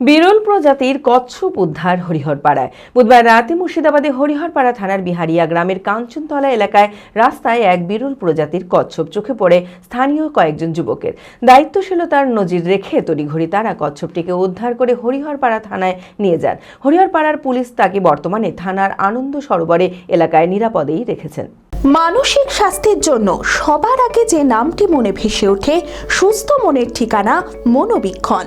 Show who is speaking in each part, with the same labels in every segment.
Speaker 1: বিরল প্রজাতির কচ্ছপ উদ্ধার হরিহরপাড়ায়। বুধবার রাতে মুর্শিদাবাদে হরিহরপাড়া থানার বিহারিয়া গ্রামের কাঞ্চনতলা এলাকায় রাস্তায় এক বিরল প্রজাতির কচ্ছপ চোখে পড়ে স্থানীয় কয়েকজন যুবকের। দায়িত্বশীলতার নজির রেখে তড়িঘড়ি তারা কচ্ছপটিকে উদ্ধার করে হরিহরপাড়া থানায় নিয়ে যান। হরিহরপাড়ার পুলিশ তাকে বর্তমানে থানার আনন্দ সরোবরে এলাকায় নিরাপদেই রেখেছেন।
Speaker 2: মানসিক স্বাস্থ্যের জন্য সবার আগে যে নামটি মনে ভেসে ওঠে, সুস্থ মনের ঠিকানা মনোবীক্ষণ।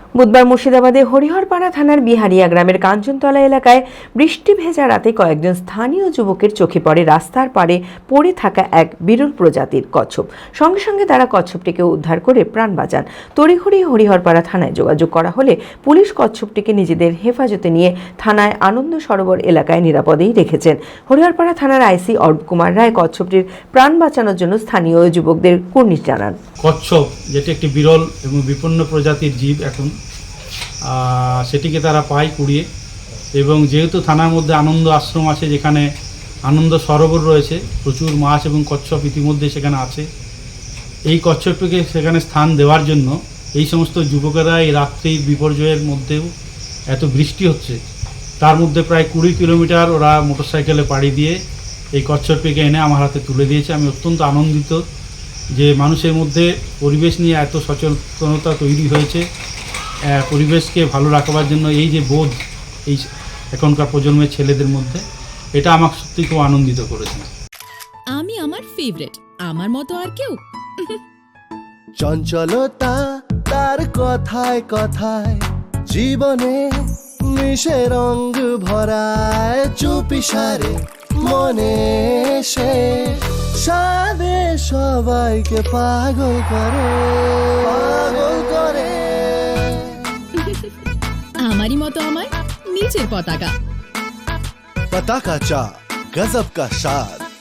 Speaker 1: বুধবার মুর্শিদাবাদে হরিহরপাড়া থানার বিহারিয়া গ্রামের কাঞ্চনতলা এলাকায় বৃষ্টি ভেজা রাতে কয়েকজন স্থানীয় যুবকের চোখে পড়ে রাস্তার পাড়ে পড়ে থাকা এক বিরল প্রজাতির কচ্ছপ। সঙ্গে সঙ্গে তারা কচ্ছপটিকে উদ্ধার করে প্রাণ বাঁচান। তড়িঘড়ি হরিহরপাড়া থানায় যোগাযোগ করা হলে পুলিশ কচ্ছপটিকে নিজেদের হেফাজতে নিয়ে থানায় আনন্দ সরোবর এলাকায় নিরাপদেই রেখেছেন। হরিহরপাড়া থানার আইসি অর্প কুমার রায় কচ্ছপটির প্রাণ বাঁচানোর জন্য স্থানীয় যুবকদের কুর্নিশ জানান।
Speaker 3: কচ্ছপ যেটি একটি বিরল এবং বিপন্ন প্রজাতির জীব এখন সেটিকে তারা পায় কুড়িয়ে। এবং যেহেতু থানার মধ্যে আনন্দ আশ্রম আছে, যেখানে আনন্দ সরোবর রয়েছে, প্রচুর মাছ এবং কচ্ছপ ইতিমধ্যে সেখানে আছে। এই কচ্ছপটিকে সেখানে স্থান দেওয়ার জন্য এই সমস্ত যুবকেরা এই রাত্রি বিপর্যয়ের মধ্যেও এত বৃষ্টি হচ্ছে, তার মধ্যে প্রায় কুড়ি কিলোমিটার ওরা মোটরসাইকেলে পাড়ি দিয়ে এই কচ্ছপটিকে এনে আমার হাতে তুলে দিয়েছে। আমি অত্যন্ত আনন্দিত যে মানুষের মধ্যে পরিবেশ নিয়ে এত সচেতনতা তৈরি হয়েছে। পরিবেশকে ভালো রাখবার জন্য এই যে বোধ এই এখনকার প্রজন্মের ছেলেদের মধ্যে এটা আমাকে সত্যি খুব আনন্দিত করেছে।
Speaker 4: আমি আমার ফেভারিট আমার মতো আর কেউ।
Speaker 5: চঞ্চলতা তার কথায় কথায় জীবনে মিশে রঙ ভরায় চুপি সারে মনে সে। সাদে সবাইকে পাগল করে পাগল করে।
Speaker 4: তোমারই মতো আমার নিচের পতাকা
Speaker 5: পতাকা চা গজব কা স্বাদ